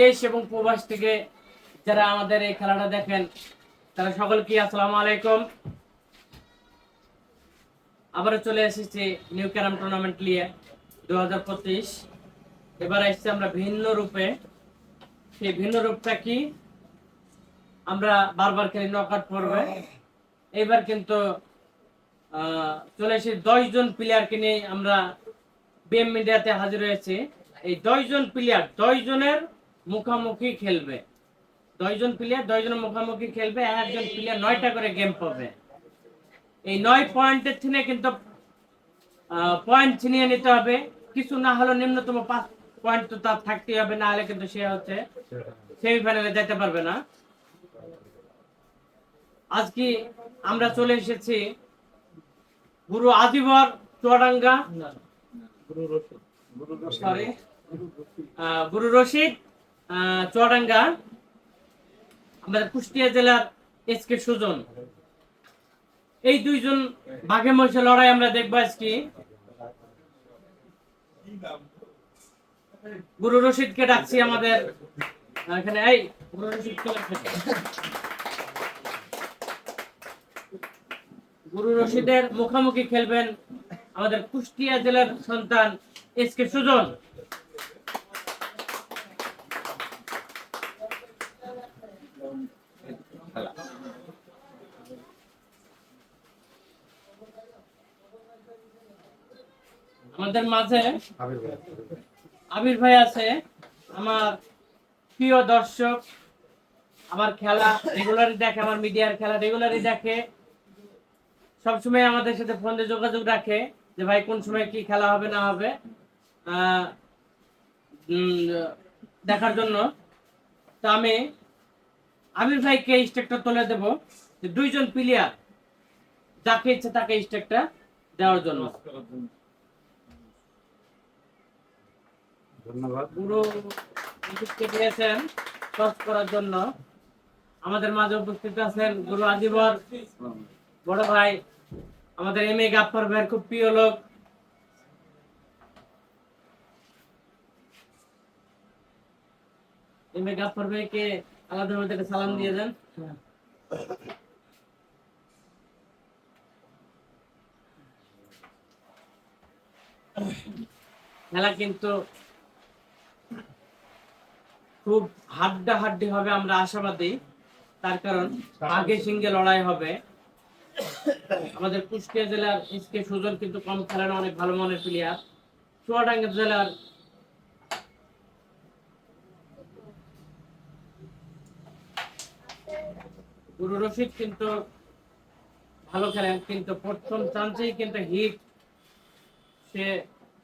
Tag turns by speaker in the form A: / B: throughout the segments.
A: দেশ এবং প্রবাস থেকে যারা আমাদের এই খেলাটা দেখেন, তারা সকলকে আসসালামু আলাইকুম। আবারও চলে এসেছি নিউ ক্যারাম টুর্নামেন্ট নিয়ে দু হাজার পঁচিশ। এবার এসেছি আমরা ভিন্ন রূপে। সেই ভিন্ন রূপটা কি? আমরা বারবার খেলি নকআউট পর্বে। এবার কিন্তু চলে এসে দশ জন প্লেয়ারকে নিয়ে আমরা বিএম মিডিয়াতে হাজির হয়েছি। এই দশ জন প্লেয়ার দশ জনের মুখামুখি খেলবে দশ জন প্লেয়ার দশ জনের মুখামুখি খেলবে একজন প্লেয়ার নয়টা করে গেম পাবে এই নয় পয়েন্টের থেকে কিন্তু পয়েন্ট ছিনিয়ে নিতে হবে কিছু না হলেও নিম্নতম পাঁচ পয়েন্ট তো তার থাকতেই হবে না হলে কিন্তু সে হচ্ছে সেমিফাইনালে যেতে পারবে না আজকে আমরা চলে এসেছি গুরু আদিবর চুয়াডাঙ্গা গুরু রশিদ আহ, চুয়াডাঙ্গা, আমাদের কুষ্টিয়া জেলার এস কে সুজন। এই দুইজন বাঘে লড়াই আমরা দেখব আজকে। গুরু রশিদকে ডাকছি আমাদের এখানে। এই, গুরু রশিদ গুরু রশিদের মুখোমুখি খেলবেন আমাদের কুষ্টিয়া জেলার সন্তান এস কে সুজন। আমাদের মাঝে আবির ভাই। আছে আমার প্রিয় দর্শক আমার খেলা রেগুলারই দেখে আমার মিডিয়ার খেলা রেগুলারই দেখে সবসময় আমাদের সাথে ফোনে যোগাযোগ রাখে যে ভাই কোন সময় কি খেলা হবে না হবে দেখার জন্য। তো আমি আমির ভাইকে স্টেকটা তুলে দেব দুইজন প্লেয়ার যাকে ইচ্ছে তাকে স্টেকটা দেওয়ার জন্য।
B: ধন্যবাদ।
A: পুরো দিয়েছেন করার জন্য। আমাদের মাঝে উপস্থিত আছেন গুরু বড় ভাই, আমাদের এম এ গাফর ভাইয়ের খুব প্রিয় লোক। এম এ গাফর ভাইকে আলাদাভাবে থেকে সালাম দিয়ে দেন। খেলা কিন্তু খুব হাড্ডা হাড্ডি হবে আমরা আশাবাদী। তার কারণ আগে সিঙ্গে লড়াই হবে। আমাদের কুষ্টিয়া জেলার এসকে সুজন কিন্তু কম খেলেন অনেক ভালো মনের প্লেয়ার। চুয়াডাঙ্গা জেলার গুরু রশিদ কিন্তু ভালো খেলেন কিন্তু প্রথম চান্সেই কিন্তু হিট সে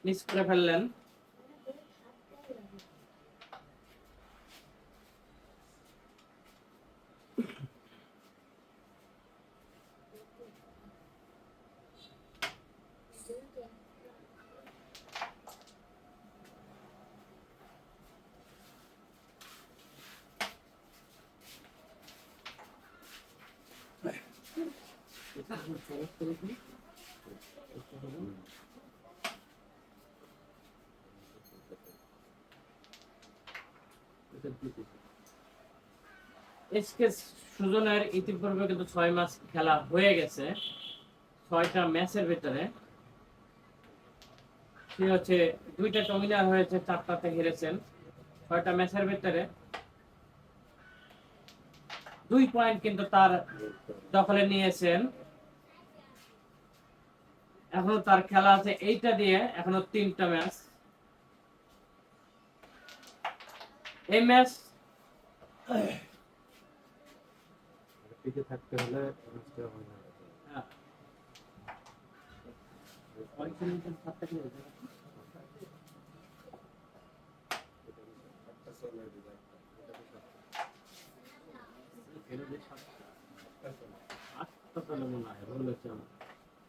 A: মিস করে ফেললেন। এসকে সুজনের ইতিপূর্বে কিন্তু ছয় মাস খেলা হয়ে গেছে। ছয়টা ম্যাচের ভিতরে। সে হচ্ছে দুইটা টমিনার হয়েছে, চারটাতে হেরেছেন। ছয়টা ম্যাচের ভিতরে। দুই পয়েন্ট কিন্তু তার দখলে নিয়েছেন। এখনও তার খেলা আছে এইটা দিয়ে এখনও তিনটা ম্যাচ এই ম্যাচ
B: টিকে থাকতে হলে বুঝতে হয় না
C: আমি ছড়া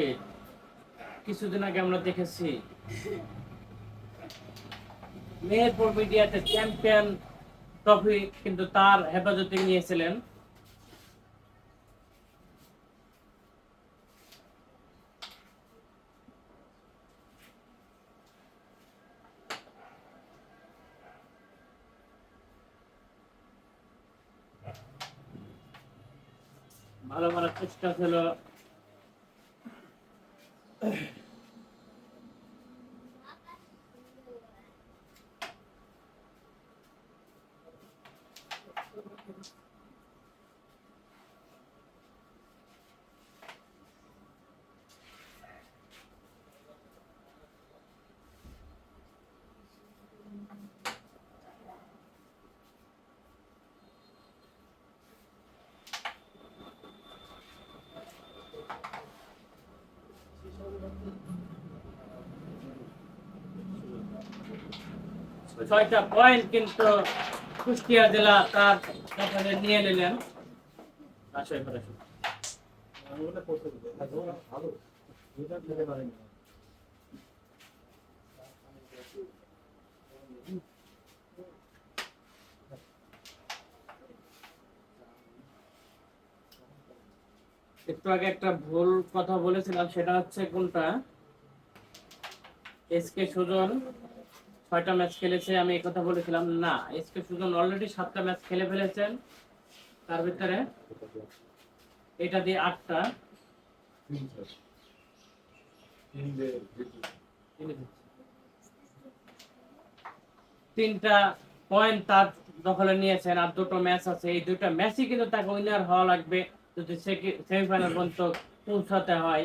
A: মুর্শিদ কিছুদিন আগে আমরা দেখেছি মেহেরপুর মিডিয়াতে চ্যাম্পিয়ন ট্রফি কিন্তু তার হেফাজতে নিয়েছিলেন। ভালো ভালো চেষ্টা ছিল Ugh. ছয়টা পয়েন্ট কিন্তু কুষ্টিয়া জেলা তার দখলে নিয়ে নিলেন। একটু আগে একটা ভুল কথা বলেছিলাম, সেটা হচ্ছে কোনটা? এস কে সুজন ছয়টা ম্যাচ খেলেছে, আমি এই কথা বলেছিলাম, না এসকে সুজন অলরেডি সাতটা ম্যাচ খেলে ফেলেছেন, তার ভিতরে এটা দিয়ে আটটা। তিনটা পয়েন্ট তার দখলে নিয়েছেন, আর দুটো ম্যাচ আছে। এই দুটো ম্যাচই কিন্তু তাকে উইনার হওয়া লাগবে, যদি সেমিফাইনাল পর্যন্ত পৌঁছাতে হয়।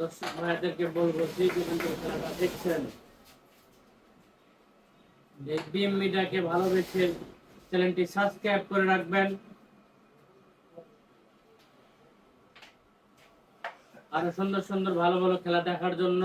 A: দর্শক ভাইদেরকে বলব দেখছেন। বিএম মিডিয়াকে চ্যানেলটি সাবস্ক্রাইব করে রাখবেন। আরও সুন্দর সুন্দর ভালো ভালো খেলা দেখার জন্য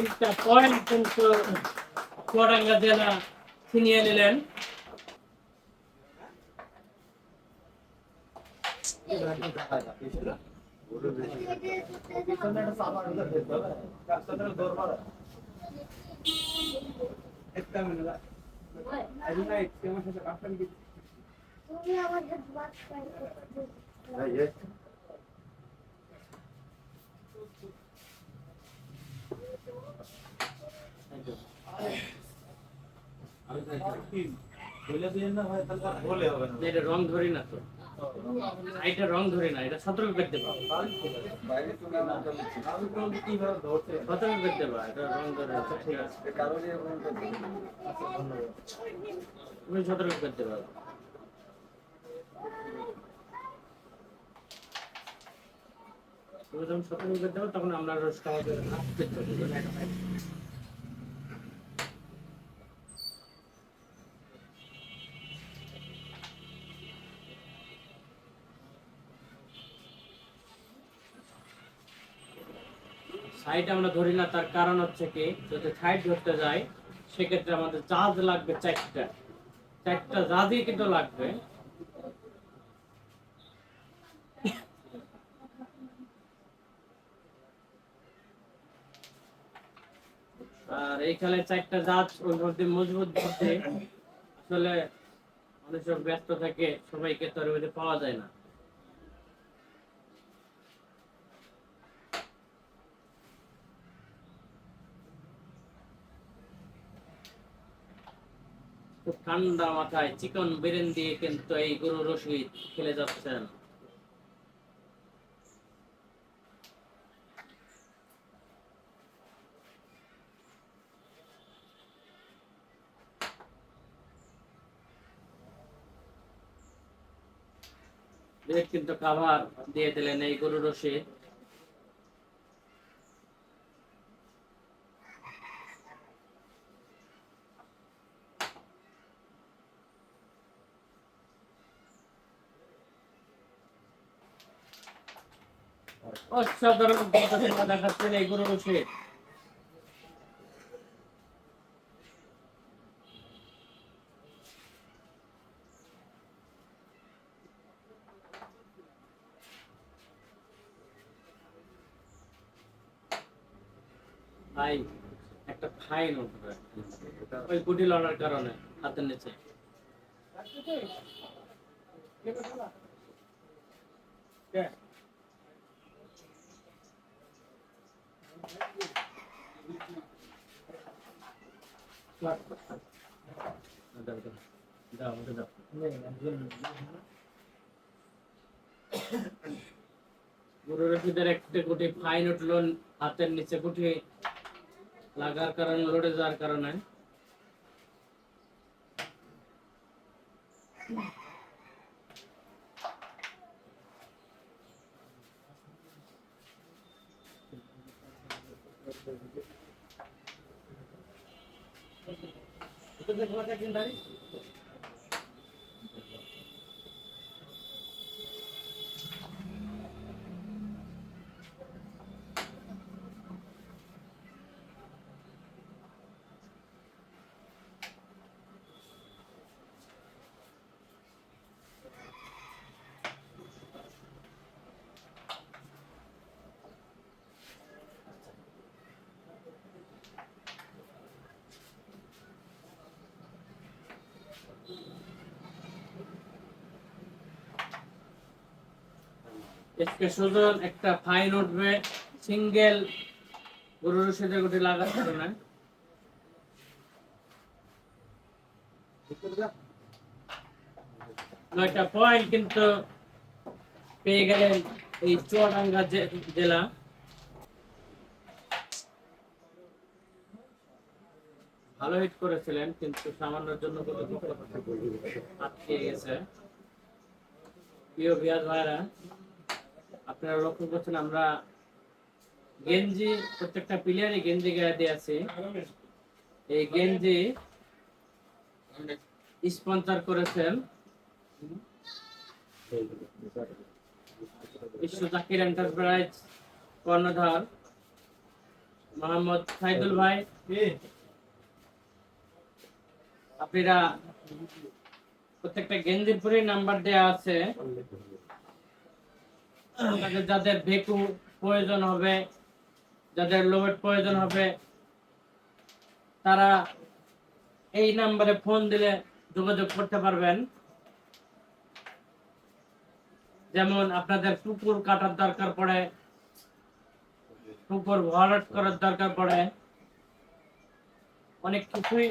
A: তিনটা পয়েন্ট কিন্তু চুয়াডাঙ্গা জেলা ছিনিয়ে নিলেন।
D: তুমি আমাদের বাদ পাইছো
B: বলে দিয়েন না ভাই তাহলে আর বলে হবে না
A: এটা রং ধরি না তো। এটা রং ধরে না, এটা সতর্ক করতে করতে তুমি সতর্ক করতে পারো তুমি যখন সতর্ক করতে পারো তখন আমরা রোজটা আমাদের সাইড আমরা ধরি না, তার কারণ হচ্ছে কি, যদি সাইড ধরতে যাই, সেক্ষেত্রে আমাদের জাহাজ লাগবে চারটা। চারটা জাহাজই কিন্তু লাগবে। আর এইখানে চারটা জাহাজ ওই মধ্যে মজবুত ধরতে আসলে মানুষের ব্যস্ত থাকে, সবাইকে তো পাওয়া যায় না। খুব ঠান্ডা মাথায় চিকন বেরেন দিয়ে কিন্তু এই গরু রসুই খেলে যাচ্ছেন। কিন্তু খাবার দিয়ে দিলেন এই গরু রসে অসাধারণ পদ্ধতি দেখাচ্ছেন এই গরু রসে ভাই একটা ফাইন উঠবে ওই গুটি লড়ার কারণে হাতের নিচে। গরু রশিদের একটা গুটি ফাইন উঠল হাতের নিচে গুটি লাগার কারণে লড়ে যাওয়ার কারণে একদিন দাঁড়িয়ে স্পেশাল একটা ফাইন উঠবে, সিঙ্গেল গরু রশিদের গুটি লাগার কারণে নয়টা পয়েন্ট কিন্তু পেয়ে গেলেন এই চুয়াডাঙ্গা জেলা। ভালো হিট করেছিলেন, কিন্তু সামান্যর জন্য আটকে গেছে। প্রিয় বিয়াজ ভাইরা আপনারা লক্ষ্য করছেন, আমরা গেঞ্জি, প্রত্যেকটা প্লেয়ারই গেঞ্জি গায়ে দিয়ে আছে। এই গেঞ্জি স্পন্সর করেছেন বিশ্ব জাকির এন্টারপ্রাইজ কর্ণধার মোহাম্মদ সাইদুল ভাই। আপনারা প্রত্যেকটা গেঞ্জির পরে নাম্বার দেয়া আছে। যাদের ভেকু প্রয়োজন হবে, যাদের লোবেট প্রয়োজন হবে, তারা এই নাম্বারে ফোন দিলে যোগাযোগ করতে পারবেন। যেমন আপনাদের পুকুর কাটার দরকার পড়ে পুকুর ভরাট করার দরকার পড়ে, অনেক কিছুই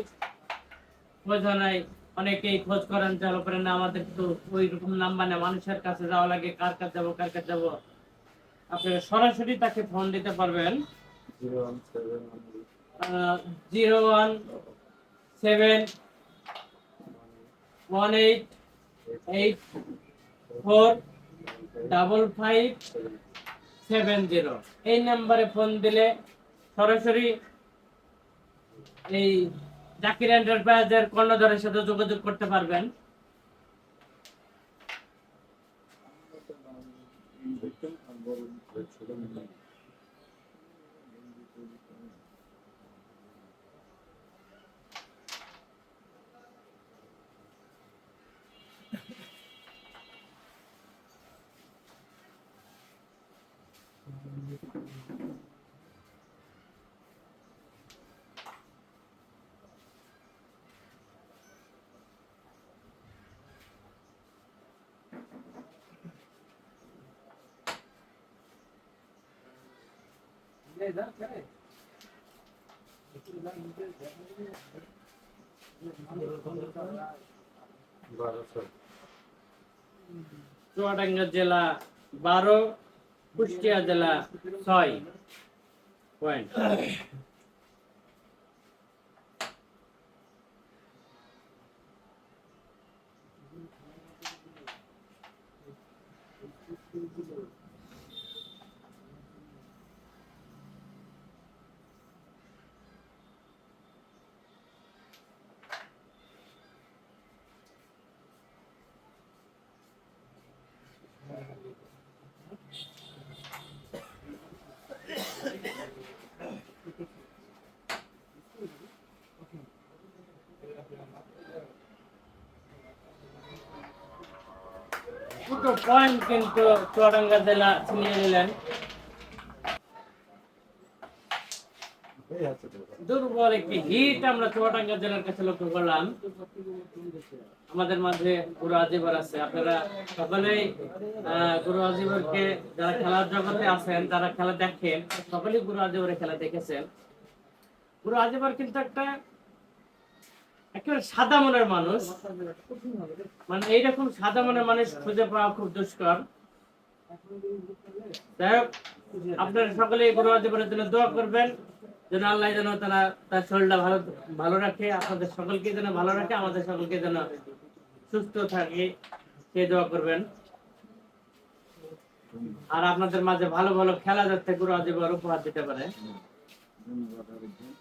A: প্রয়োজন হয়। অনেকেই খোঁজ করেন, চালু করেন না, আমাদের তো ওই রকম নাম্বার না মানুষের কাছে যাওয়া লাগে, কার কাছে যাব, কার কাছে যাব। আপনারা সরাসরি তাকে ফোন দিতে পারবেন।
C: Zero one seven
A: one eight eight four double five seven zero. এই নাম্বারে ফোন দিলে সরাসরি এই জাকির এন্টারপ্রাইজের কর্ণধারের সাথে যোগাযোগ করতে পারবেন।
C: বারোশো
A: চুয়াডাঙ্গা জেলা বারো কুষ্টিয়া জেলা ছয়। পয়েন্ট দুটো পয়েন্ট কিন্তু চুয়াডাঙ্গা জেলা ছিনিয়ে নিলেন দুর্বল একটি হিট আমরা চুয়াডাঙ্গা জেলার কাছে লক্ষ্য করলাম। আমাদের মাঝে গুরু আজিবর আছে। আপনারা সকলেই গুরু আজিবরকে যারা খেলার জগতে আছেন, যারা খেলা দেখেন, সকলেই গুরু আজিবরের খেলা দেখেছেন। গুরু আজিবর কিন্তু একটা সাদা মনের মানুষ। মানে এইরকম সাদা মনের মানুষ খুঁজে পাওয়া খুব দুষ্কর। যাই হোক, আপনারা সকলে গুরু আজিবরের জন্য দোয়া করবেন, যেন আল্লাহ যেন তারা তার শরীরটা ভালো ভালো রাখে, আপনাদের সকলকে যেন ভালো রাখে, আমাদের সকলকে যেন সুস্থ থাকে সে দোয়া করবেন। আর আপনাদের মাঝে ভালো ভালো খেলা যাচ্ছে গুরু আজিবর উপহার দিতে পারে
C: ধন্যবাদ আরেকজন।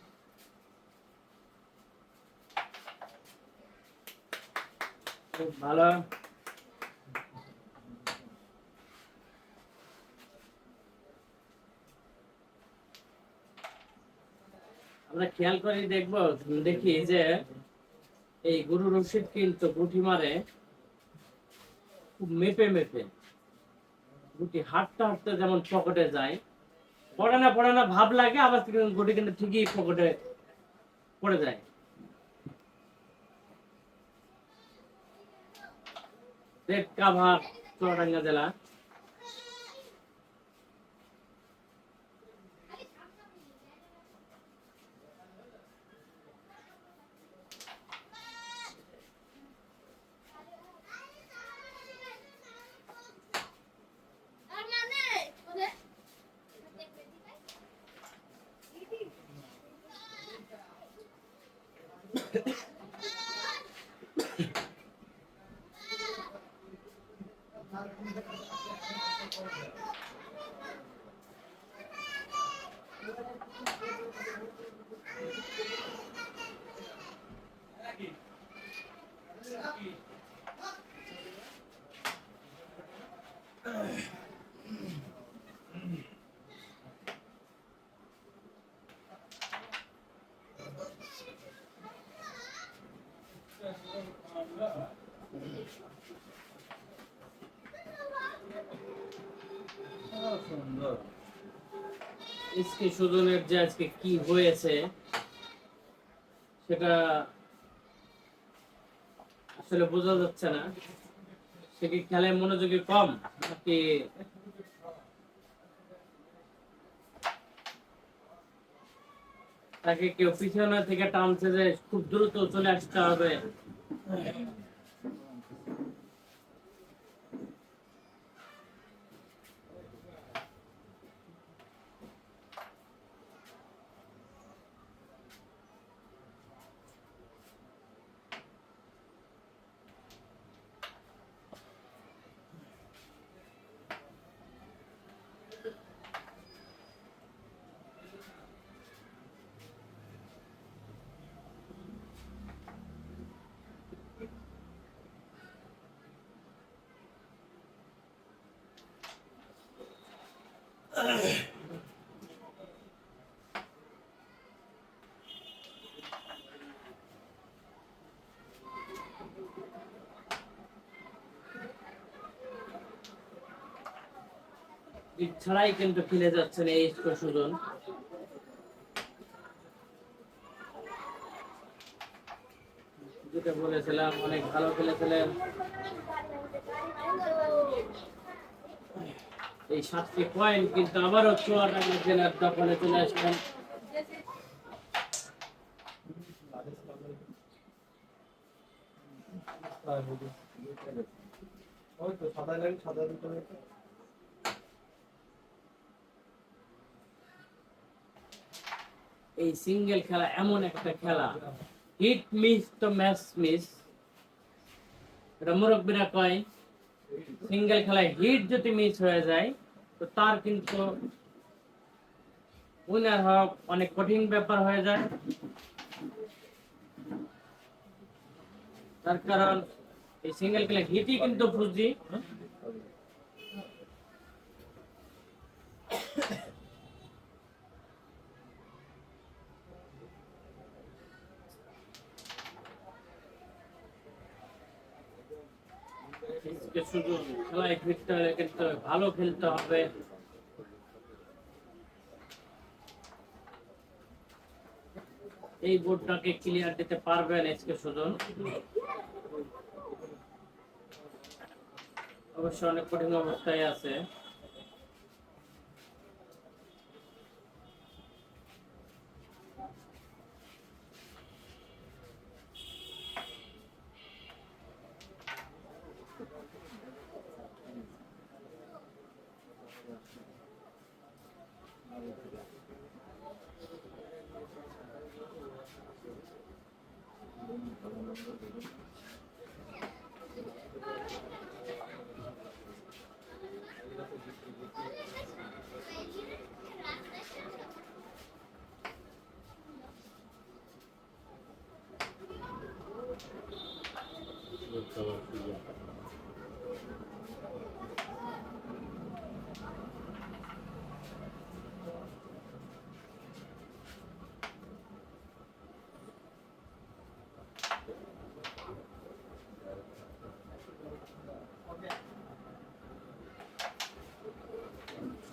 A: খুব ভালো। আমরা খেয়াল করে দেখব, দেখি যে এই গুরু রশিদ কিন্তু গুটি মারে, খুব মেপে মেপে। গুটি হাঁটতে হাঁটতে যেমন পকেটে যায়। পড়ে না পড়ে না, ভাব লাগে, আবার গুটি কিন্তু ঠিকই পকেটে পড়ে যায়। রেড কাভার চুয়াডাঙ্গা জেলা। এসকে সুজনের যে আজকে কি হয়েছে, সেটা আসলে বোঝা যাচ্ছে না। সে কি খেলায় মনোযোগী কম, নাকি তাকে কেউ পিছনে থেকে টানছে যে খুব দ্রুত চলে আসতে হবে? ছাড়াই কিন্তু খেলে যাচ্ছেন এই সুজন। যেটা বলেছিলাম অনেক ভালো খেলেছিলেন। এই সাতটি পয়েন্ট কিন্তু আবারও চুয়াটা জেলার দখলে চলে আসবেন। এই সিঙ্গেল খেলা এমন একটা খেলা। হিট মিস তো ম্যাচ মিস এটা মুরব্বীরা কয় সিঙ্গেল খেলায় হিট যদি মিস হয়ে যায়, তো তার কিন্তু উইনার হওয়া অনেক কঠিন ব্যাপার হয়ে যায়। তার কারণ এই সিঙ্গেল খেলা হিটই কিন্তু ফুজি শুধু খেলায় ফিরতে হবে, কিন্তু ভালো খেলতে হবে। এই বোর্ডটাকে ক্লিয়ার দিতে পারবেন এসকে সুজন। অবশ্য অনেক কঠিন অবস্থায় আছে। Продолжение следует...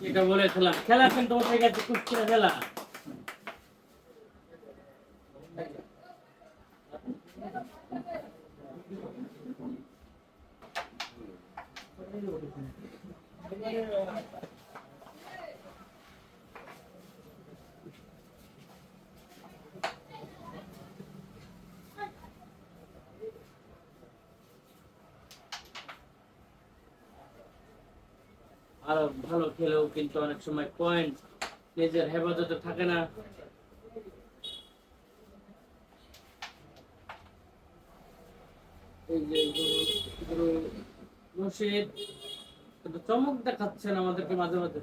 A: যেটা বলেছিলাম। খেলা কিন্তু উঠে গেছে কুস্তির খেলা। আরও ভালো খেলেও কিন্তু অনেক সময় পয়েন্ট নিজের হেফাজতে থাকে না। চমক দেখাচ্ছেন আমাদেরকে মাঝে মাঝে।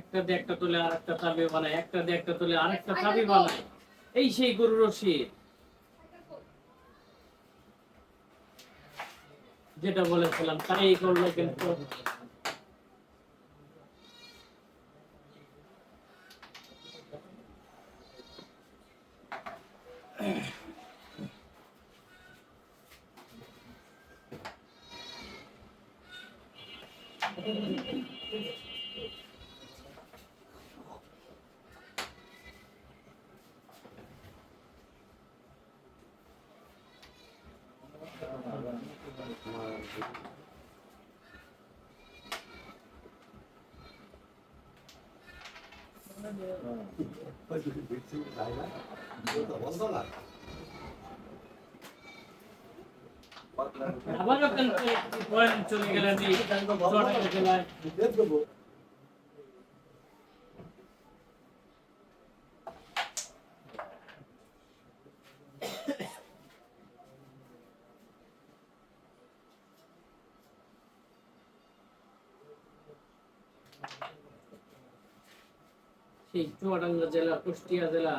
A: একটা দিয়ে একটা তুলে আর একটা চাবি বানায়, একটা দিয়ে একটা তুলে আরেকটা চাবি বানায়। এই সেই গুরু রশিদ। যেটা বলেছিলাম তাই করল কিন্তু। সেই চুয়াডাঙ্গা জেলা, কুষ্টিয়া জেলা,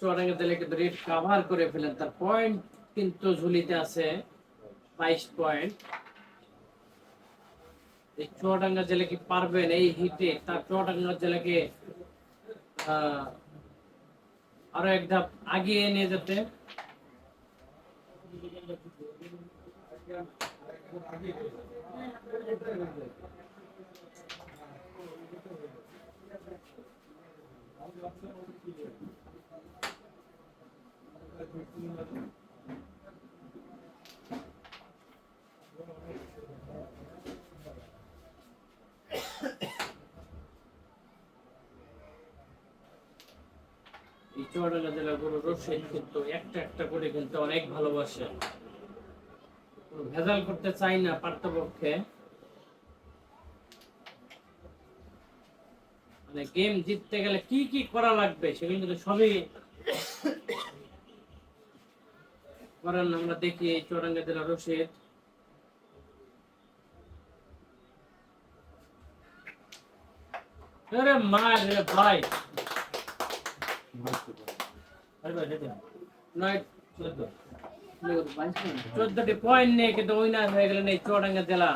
A: চুয়াডাঙ্গা জেলা কিন্তু রেড কাভার করে ফেলেন। তার পয়েন্ট কিন্তু ঝুলিতে আছে। বাইশ পয়েন্ট এই চুয়াডাঙ্গা জেলা কি পারবেন এই হিটে তার চুয়াডাঙ্গা জেলাকে আহ, আরও এক ধাপ আগিয়ে নিয়ে যেতে চুয়াডাঙ্গা জেলার গরু কিন্তু একটা একটা করে কিন্তু অনেক ভালোবাসে। ভেজাল করতে চাই না পার্থপক্ষে। মানে গেম জিততে গেলে কি কি করা লাগবে সেগুলো কিন্তু সবই করেন, আমরা দেখি এই চুয়াডাঙ্গা জেলার রসিদ আরে মার রে ভাই। চোদ্দটি পয়েন্ট নিয়ে কিন্তু উইনার হয়ে গেলেন এই চুয়াডাঙ্গা জেলা।